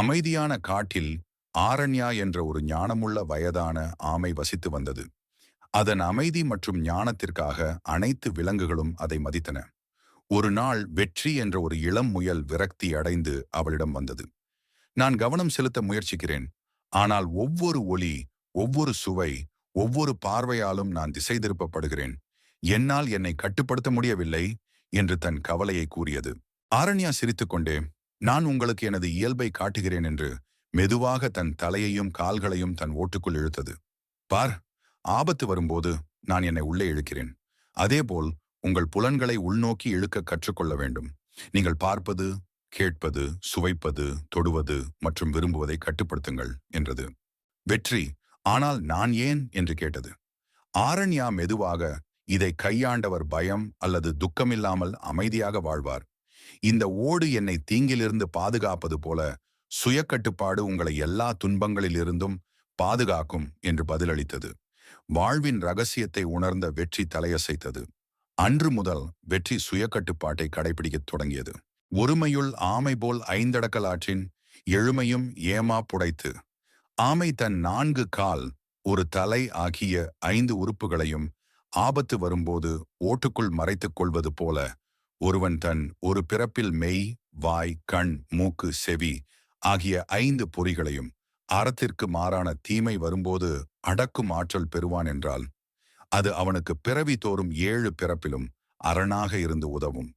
அமைதியான காட்டில் ஆரண்யா என்ற ஒரு ஞானமுள்ள வயதான ஆமை வசித்து வந்தது. அதன் அமைதி மற்றும் ஞானத்திற்காக அனைத்து விலங்குகளும் அதை மதித்தன. ஒரு நாள் வெற்றி என்ற ஒரு இளம் முயல் விரக்தி அடைந்து அவளிடம் வந்தது. நான் கவனம் செலுத்த முயற்சிக்கிறேன். ஆனால் ஒவ்வொரு ஒளி ஒவ்வொரு சுவை ஒவ்வொரு பார்வையாலும் நான் திசை திருப்பப்படுகிறேன் என்னால் என்னை கட்டுப்படுத்த முடியவில்லை என்று தன் கவலையை கூறியது. ஆரண்யா சிரித்துக்கொண்டே நான் உங்களுக்கு எனது இயல்பை காட்டுகிறேன் என்று மெதுவாக தன் தலையையும் கால்களையும் தன் ஓட்டுக்குள் இழுத்தது. பார் ஆபத்து வரும்போது நான் என்னை உள்ளே இழுக்கிறேன். அதேபோல் உங்கள் புலன்களை உள்நோக்கி இழுக்க கற்றுக்கொள்ள வேண்டும். நீங்கள் பார்ப்பது கேட்பது சுவைப்பது தொடுவது மற்றும் விரும்புவதை கட்டுப்படுத்துங்கள் என்றது. வெற்றி ஆனால் நான் ஏன்? என்று கேட்டது. ஆரண்யா மெதுவாக இதை கையாண்டவர் பயம் அல்லது துக்கமில்லாமல் அமைதியாக வாழ்வார். இந்த ஓடு என்னை தீங்கிலிருந்து பாதுகாப்பது போல சுயக்கட்டுப்பாடு உங்களை எல்லா துன்பங்களிலிருந்தும் பாதுகாக்கும் என்று பதிலளித்தது. வாழ்வின் ரகசியத்தை உணர்ந்த வெற்றி தலையசைத்தது. அன்று முதல் வெற்றி சுயக்கட்டுப்பாட்டை கடைபிடிக்கத் தொடங்கியது. ஒருமையுள் ஆமை போல் ஐந்தடக்கலாற்றின் எழுமையும் ஏமா புடைத்து ஆமை தன் நான்கு கால் ஒரு தலை ஆகிய ஐந்து உறுப்புகளையும் ஆபத்து வரும்போது ஓட்டுக்குள் மறைத்துக் கொள்வது போல ஒருவன் தன் ஒரு பிறப்பில் மெய் வாய் கண் மூக்கு செவி ஆகிய ஐந்து பொறிகளையும் அறத்திற்கு மாறான தீமை வரும்போது அடக்கும் ஆற்றல் பெறுவான் என்றால் அது அவனுக்கு பிறவி தோறும் ஏழு பிறப்பிலும் அரணாக இருந்து உதவும்.